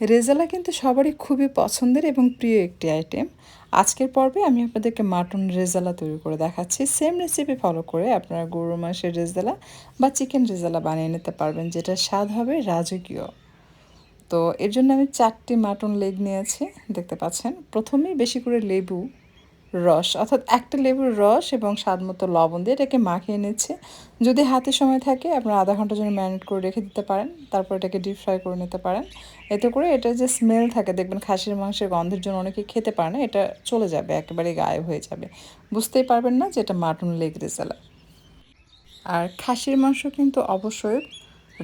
রেজালা কিন্তু সবারই খুবই পছন্দের এবং প্রিয় একটি আইটেম আজকের পর্বে আমি আপনাদেরকে মাটন রেজালা তৈরি করে দেখাচ্ছি। সেম রেসিপি ফলো করে আপনারা গরু মাংসের রেজালা বা চিকেন রেজালা বানিয়ে নিতে পারবেন যেটা স্বাদ হবে রাজকীয়। তো এর জন্য আমি চারটি মাটন লেগ নিয়েছি, দেখতে পাচ্ছেন। প্রথমেই বেশি করে লেবু রস, অর্থাৎ একটা লেবুর রস এবং স্বাদ মতো লবণ দিয়ে এটাকে মাখিয়ে নিচ্ছে। যদি হাতে সময় থাকে, আপনারা আধা ঘণ্টার জন্য ম্যারিনেট করে রেখে দিতে পারেন, তারপর এটাকে ডিপ ফ্রাই করে নিতে পারেন। এতে করে এটা যে স্মেল থাকে, দেখবেন খাসির মাংসের গন্ধের জন্য অনেকে খেতে পারে না, এটা চলে যাবে একেবারে গায়েব হয়ে যাবে। বুঝতেই পারবেন না যে এটা মাটন লেগ রেজালা আর খাসির মাংস কিন্তু অবশ্যই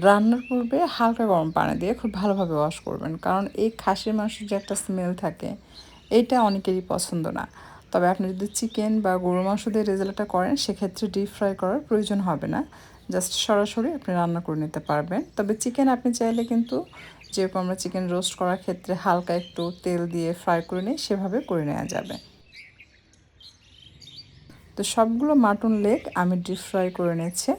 রান্নার পূর্বে হালকা গরম পানি দিয়ে খুব ভালোভাবে ওয়াশ করবেন, কারণ এই খাসির মাংসের যে একটা স্মেল থাকে, এটা অনেকেরই পছন্দ না। তবে আপনি যদি চিকেন বা গরু মাংস দিয়ে রেজাল্টটা করেন, সেক্ষেত্রে ডিপ ফ্রাই করার প্রয়োজন হবে না। জাস্ট সরাসরি আপনি রান্না করে নিতে পারবেন। তবে চিকেন আপনি চাইলে কিন্তু যেরকম আমরা চিকেন রোস্ট করার ক্ষেত্রে হালকা একটু তেল দিয়ে ফ্রাই করে নিই সেভাবে করে নেওয়া যাবে। তো সবগুলো মাটন লেগ আমি ডিপ ফ্রাই করে নিয়েছি।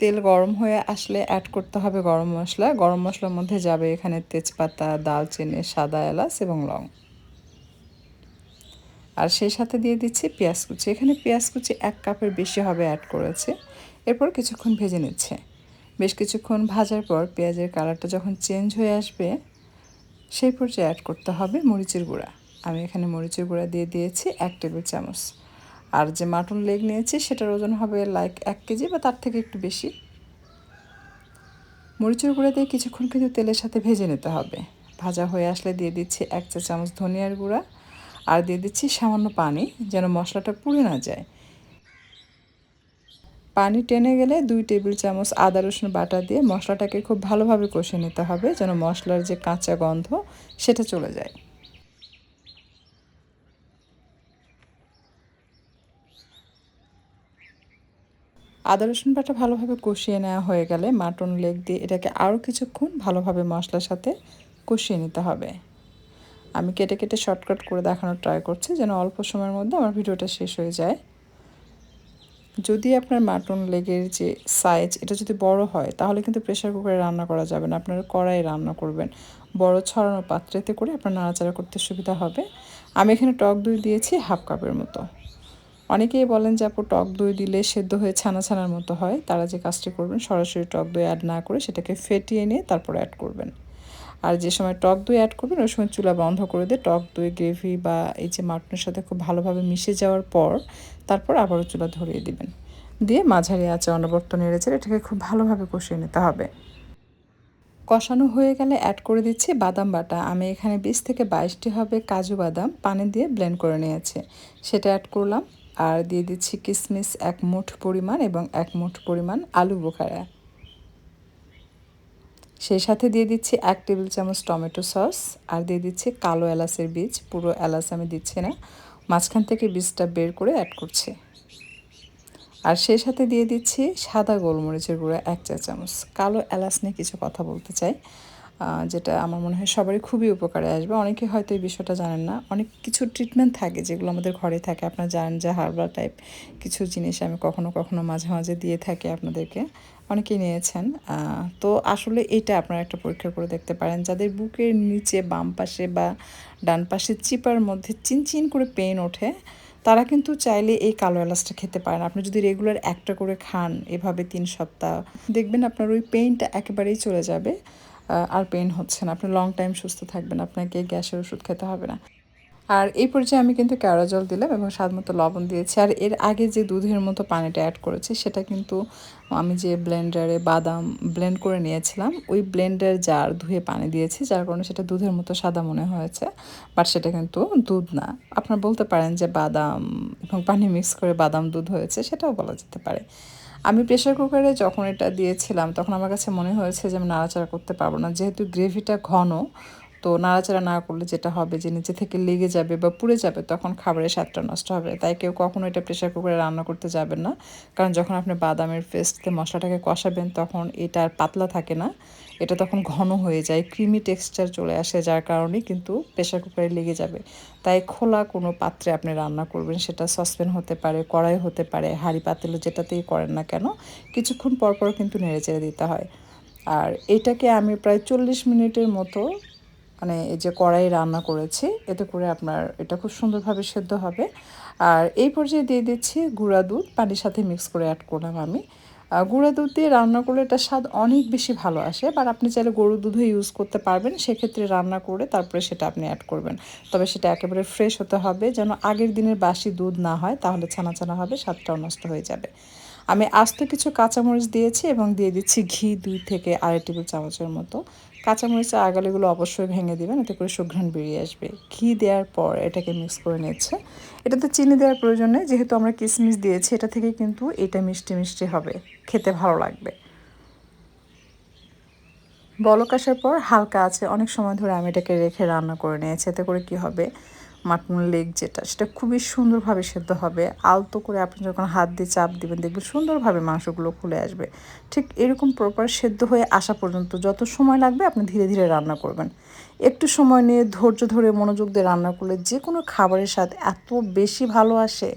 তেল গরম হয়ে আসলে অ্যাড করতে হবে গরম মশলা। গরম মশলার মধ্যে যাবে এখানে তেজপাতা দালচিনি সাদা এলাচ এবং লং। আর সেই সাথে দিয়ে দিচ্ছি পেঁয়াজ কুচি। এখানে পেঁয়াজ কুচি এক কাপের বেশি হবে অ্যাড করেছে। এরপর কিছুক্ষণ ভেজে নিচ্ছে। বেশ কিছুক্ষণ ভাজার পর পেঁয়াজের কালারটা যখন চেঞ্জ হয়ে আসবে, সেই পর্যায়ে অ্যাড করতে হবে মরিচের গুঁড়া। আমি এখানে মরিচের গুঁড়া দিয়ে দিয়েছি এক টেবিল চামচ। আর যে মাটন লেগ নিয়েছি, সেটার ওজন হবে লাইক এক কেজি বা তার থেকে একটু বেশি। মরিচের গুঁড়া দিয়ে কিছুক্ষণ কিন্তু তেলের সাথে ভেজে নিতে হবে। ভাজা হয়ে আসলে দিয়ে দিচ্ছি এক চা চামচ ধনিয়ার গুঁড়া আর দিয়ে দিচ্ছি সামান্য পানি যেন মশলাটা পুড়ে না যায়। পানি টেনে গেলে দুই টেবিল চামচ আদা, রসুন বাটা দিয়ে মশলাটাকে খুব ভালোভাবে কষে নিতে হবে যেন মশলার যে কাঁচা গন্ধ, সেটা চলে যায়। আদা, রসুন বাটা ভালোভাবে কষিয়ে নেওয়া হয়ে গেলে মাটন লেগ দিয়ে এটাকে আরও কিছুক্ষণ ভালোভাবে মশলার সাথে কষিয়ে নিতে হবে। আমি কেটে কেটে শর্টকাট করে দেখানোর ট্রাই করছি যেন অল্প সময়ের মধ্যে আমার ভিডিওটা শেষ হয়ে যায়। যদি আপনার মাটন লেগের যে সাইজ এটা যদি বড় হয়, তাহলে কিন্তু প্রেশার কুকারে রান্না করা যাবে না। আপনারা কড়াই রান্না করবেন। বড় ছড়ানো পাত্রেতে করে আপনার নাড়াচাড়া করতে সুবিধা হবে। আমি এখানে টক দই দিয়েছি হাফ কাপের মতো। অনেকেই বলেন যে আপু, টক দই দিলে সেদ্ধ হয়ে ছানা ছানার মতো হয়। তারা যে কাজটি করবেন, সরাসরি টক দই অ্যাড না করে সেটাকে ফেটিয়ে নিয়ে তারপর অ্যাড করবেন। আর যে সময় টক দই অ্যাড করবেন, ওই সময় চুলা বন্ধ করে দিয়ে টক দই গ্রেভি বা এই যে মাটনের সাথে খুব ভালোভাবে মিশে যাওয়ার পর তারপর আবারও চুলা ধরিয়ে দিবেন। দিয়ে মাঝারি আছে অনবর্ত নেড়েছে এটাকে খুব ভালোভাবে কষিয়ে নিতে হবে। কষানো হয়ে গেলে অ্যাড করে দিচ্ছি বাদাম বাটা। আমি এখানে বিশ থেকে বাইশটি হবে কাজু বাদাম পানি দিয়ে ব্লেন্ড করে নিয়েছি। সেটা অ্যাড করলাম। আর দিয়ে দিচ্ছি কিশমিশ এক মুঠ পরিমাণ এবং এক মুঠ পরিমাণ আলু বোখারা। সেই সাথে দিয়ে দিচ্ছি এক টেবিল চামচ টমেটো সস আর দিয়ে দিচ্ছি কালো এলাচের বীজ। পুরো এলাচ আমি দিচ্ছি না, মাঝখান থেকে বীজটা বের করে অ্যাড করছি। আর সেই সাথে দিয়ে দিচ্ছি সাদা গোলমরিচের গুঁড়া এক চা চামচ। কালো এলাচ নিয়ে কিছু কথা বলতে চাই। যেটা আমার মনে হয় সবারই খুবই উপকারে আসবে। অনেকে হয়তো এই বিষয়টা জানেন না। অনেক কিছু ট্রিটমেন্ট থাকে যেগুলো আমাদের ঘরে থাকে। আপনারা জানেন যে হার্বাল টাইপ কিছু জিনিস আমি কখনো কখনো মাঝে মাঝে দিয়ে থাকি আপনাদেরকে। অনেকেই নিয়েছেন। তো আসলে এটা আপনারা একটা পরীক্ষা করে দেখতে পারেন। যাদের বুকের নিচে, বাম পাশে বা ডান পাশে চিপার মধ্যে চিনচিন করে পেন ওঠে, তারা কিন্তু চাইলে এই কালো এলাচটা খেতে পারেন। আপনি যদি রেগুলার একটা করে খান এভাবে তিন সপ্তাহ, দেখবেন আপনার ওই পেইনটা একেবারেই চলে যাবে। আর পেন হচ্ছে না। আপনি লং টাইম সুস্থ থাকবেন, আপনাকে গ্যাসের ওষুধ খেতে হবে না। আর এই পর্যায়ে আমি কিন্তু কেওড়া জল দিলাম এবং স্বাদ মতো লবণ দিয়েছি। আর এর আগে যে দুধের মতো পানিটা অ্যাড করেছি, সেটা কিন্তু আমি যে ব্লেন্ডারে বাদাম ব্লেন্ড করে নিয়েছিলাম, ওই ব্লেন্ডার জার ধুয়ে পানি দিয়েছি, যার কারণে সেটা দুধের মতো সাদা মনে হয়েছে বাট সেটা কিন্তু দুধ না। আপনারা বলতে পারেন যে বাদাম এবং পানি মিক্স করে বাদাম দুধ হয়েছে, সেটাও বলা যেতে পারে। আমি প্রেশার কুকারে যখন এটা দিয়েছিলাম, তখন আমার কাছে মনে হয়েছে যে আমি নাড়াচাড়া করতে পারব না। যেহেতু গ্রেভিটা ঘন তো নাড়াচাড়া না করলে যেটা হবে যে নিচে থেকে লেগে যাবে বা পুড়ে যাবে, তখন খাবারের স্বাদটা নষ্ট হবে। তাই কেউ কখনো এটা প্রেশার কুকারে রান্না করতে যাবেন না। কারণ যখন আপনি বাদামের পেস্টতে মশলাটাকে কষাবেন, তখন এটা আর পাতলা থাকে না। এটা তখন ঘন হয়ে যায় ক্রিমি টেক্সচার চলে আসে যার কারণে কিন্তু প্রেশার কুকারে লেগে যাবে। তাই খোলা কোনো পাত্রে আপনি রান্না করবেন, সেটা সসপ্যান হতে পারে, কড়াই হতে পারে, হাঁড়ি পাতিল যেটাতেই করেন না কেন, কিছুক্ষণ পর পর কিন্তু নেড়ে চেড়ে দিতে হয়। আর এটাকে আমি প্রায় চল্লিশ মিনিটের মতো মানে এই যে কড়াই রান্না করেছি, এতে করে আপনার এটা খুব সুন্দরভাবে সেদ্ধ হবে। আর এই পর্যায়ে দিয়ে দিচ্ছি গুঁড়া দুধ, পানির সাথে মিক্স করে অ্যাড করলাম আমি। গুঁড়া দুধ দিয়ে রান্না করলে এটা স্বাদ অনেক বেশি ভালো আসে বাট আপনি চাইলে গরুর দুধও ইউজ করতে পারবেন। সেক্ষেত্রে রান্না করে তারপরে সেটা আপনি অ্যাড করবেন। তবে সেটা একেবারে ফ্রেশ হতে হবে, যেন আগের দিনের বাসি দুধ না হয়, তাহলে ছানা ছানা হবে, স্বাদটাও নষ্ট হয়ে যাবে। আমি আস্ত কিছু কাঁচামরিচ দিয়েছি এবং দিয়ে দিচ্ছি ঘি দুই থেকে আড়াই টেবিল চামচের মতো। কাঁচামরিচের আগালিগুলো অবশ্যই ভেঙে দিবেন, এতে করে সুঘ্রাণ বেরিয়ে আসবে। ঘি দেওয়ার পর এটাকে মিক্স করে নিচ্ছে। এটাতে চিনি দেওয়ার প্রয়োজন নেই, যেহেতু আমরা কিশমিশ দিয়েছি, এটা থেকে কিন্তু এটা মিষ্টি মিষ্টি হবে, খেতে ভালো লাগবে। বলক আসার পর হালকা আছে, অনেক সময় ধরে আমি এটাকে রেখে রান্না করে নিয়েছি, এতে করে কি হবে? মাটন লেগ যেটা, সেটা খুবই সুন্দরভাবে সেদ্ধ হবে। আলতো করে আপনি যখন হাত দিয়ে চাপ দিবেন, দেখবেন সুন্দরভাবে মাংসগুলো খুলে আসবে। ঠিক এরকম প্রপার সেদ্ধ হয়ে আসা পর্যন্ত যত সময় লাগবে, আপনি ধীরে ধীরে রান্না করবেন। একটু সময় নিয়ে ধৈর্য ধরে মনোযোগ দিয়ে রান্না করলে যে কোনো খাবারের স্বাদ এত বেশি ভালো আসে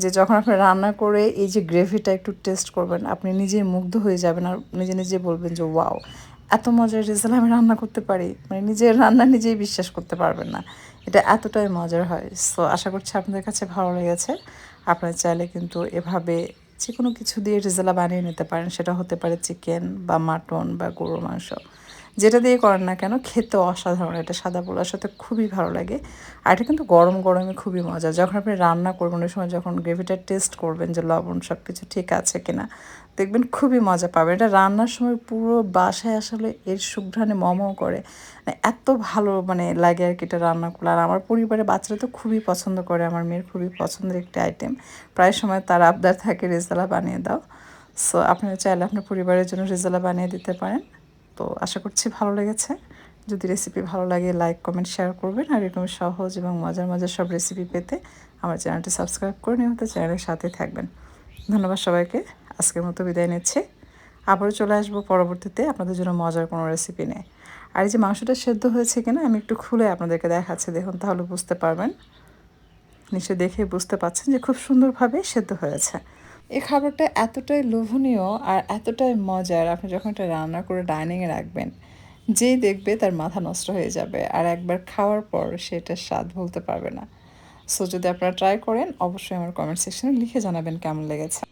যে যখন আপনি রান্না করে এই যে গ্রেভিটা একটু টেস্ট করবেন, আপনি নিজে মুগ্ধ হয়ে যাবেন আর নিজে নিজে বলবেন যে, ওয়াও, এত মজার রেজাল্ট আমি রান্না করতে পারি। মানে নিজের রান্না নিজেই বিশ্বাস করতে পারবেন না। এটা এতটাই মজার হয়। সো আশা করছি আপনাদের কাছে ভালো লেগেছে। আপনারা চাইলে কিন্তু এভাবে যে কোনো কিছু দিয়ে রেজালা বানিয়ে নিতে পারেন। সেটা হতে পারে চিকেন বা মাটন বা গরুর মাংস। যেটা দিয়ে করেন না কেন, খেতে অসাধারণ, এটা সাদা পোলার সাথে খুবই ভালো লাগে। আর এটা কিন্তু গরম গরমে খুবই মজা। যখন আপনি রান্না করবেন, ওই সময় যখন গ্রেভিটা টেস্ট করবেন যে লবণ সব কিছু ঠিক আছে কিনা, দেখবেন খুবই মজা পাবেন। এটা রান্নার সময় পুরো বাসায় আসলে এর সুঘ্রাণে মমো করে। মানে এত ভালো মানে লাগে আর কি এটা রান্না করলে। আর আমার পরিবারে বাচ্চারা তো খুবই পছন্দ করে, আমার মেয়ের খুবই পছন্দের একটি আইটেম প্রায় সময় তার আবদার থাকে রেজালা বানিয়ে দাও। সো আপনারা চাইলে আপনার পরিবারের জন্য রেজালা বানিয়ে দিতে পারেন। তো আশা করছি ভালো লেগেছে। যদি রেসিপি ভালো লাগে লাইক কমেন্ট শেয়ার করবেন। আর এরকম সহজ এবং মজার মজার সব রেসিপি পেতে আমার চ্যানেলটি সাবস্ক্রাইব করে নিয়মিত চ্যানেলের সাথে থাকবেন। ধন্যবাদ সবাইকে। আজকের মতো বিদায় নিচ্ছি। আবারও চলে আসব পরবর্তীতে আপনাদের জন্য মজার কোনো রেসিপি নেই আর এই যে মাংসটা সেদ্ধ হয়েছে কিনা আমি একটু খুলে আপনাদেরকে দেখাচ্ছি। দেখুন, তাহলে বুঝতে পারবেন। নিশ্চয়ই দেখে বুঝতে পাচ্ছেন যে খুব সুন্দরভাবে সেদ্ধ হয়েছে। এই খাবারটা এতটাই লোভনীয় আর এতটাই মজার, আপনি যখন এটা রান্না করে ডাইনিংয়ে রাখবেন, যেই দেখবে তার মাথা নষ্ট হয়ে যাবে আর একবার খাওয়ার পর সেটা স্বাদ ভুলতে পারবে না। সো যদি আপনারা ট্রাই করেন, অবশ্যই আমার কমেন্ট সেকশনে লিখে জানাবেন কেমন লেগেছে।